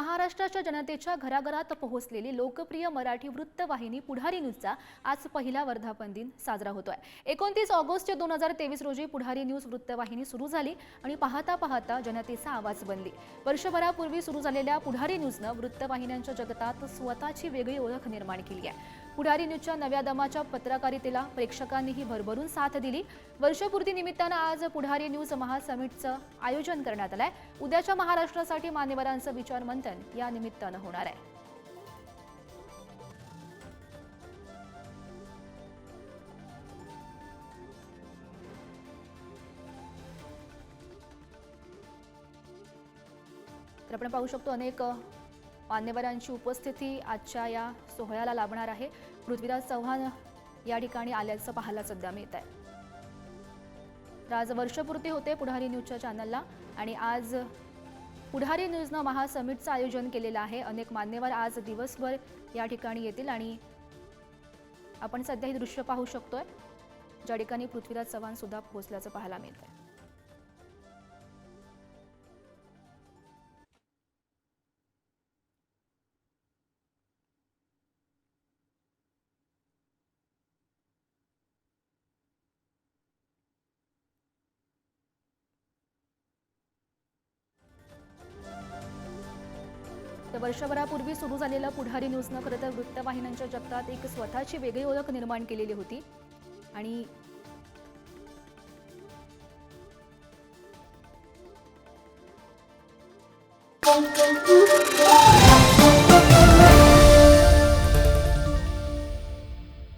महाराष्ट्राच्या जनतेच्या घराघरात पोहोचलेली लोकप्रिय मराठी वृत्तवाहिनी पुढारी न्यूजचा आज पहिला वर्धापन दिन साजरा होतोय. एकोणतीस ऑगस्ट दोन हजार तेवीस रोजी पुढारी न्यूज वृत्तवाहिनी सुरू झाली आणि पाहता पाहता जनतेचा आवाज बनली. वर्षभरापूर्वी सुरू झालेल्या पुढारी न्यूजनं वृत्तवाहिन्यांच्या जगतात स्वतःची वेगळी ओळख निर्माण केली आहे. पुढारी न्यूजच्या नव्या दमाच्या पत्रकारितेला प्रेक्षकांनीही भरभरून साथ दिली. वर्षपूर्ती निमित्तानं आज पुढारी न्यूज महासमिटचं आयोजन करण्यात आलंय. उद्याच्या महाराष्ट्रासाठी मान्यवरांचं विचार मंथन या निमित्तानं होणार आहे. तर आपण पाहू शकतो अनेक मान्यवरांची उपस्थिती आजच्या या सोहळ्याला लाभणार आहे. पृथ्वीराज चव्हाण या ठिकाणी आल्याचं पाहायला सध्या मिळत आहे. तर आज वर्षपूर्ती होते पुढारी न्यूजच्या चॅनलला आणि आज पुढारी न्यूजनं महासमिटचं आयोजन केलेलं आहे. अनेक मान्यवर आज दिवसभर या ठिकाणी येतील आणि आपण सध्या हे दृश्य पाहू शकतोय. ज्या ठिकाणी पृथ्वीराज चव्हाण सुद्धा पोहोचल्याचं पाहायला आहे तर वर्षभरापूर्वी सुरू झालेलं पुढारी न्यूजनं खरं तर वृत्तवाहिन्यांच्या जगतात एक स्वतःची वेगळी ओळख निर्माण केलेली होती. आणि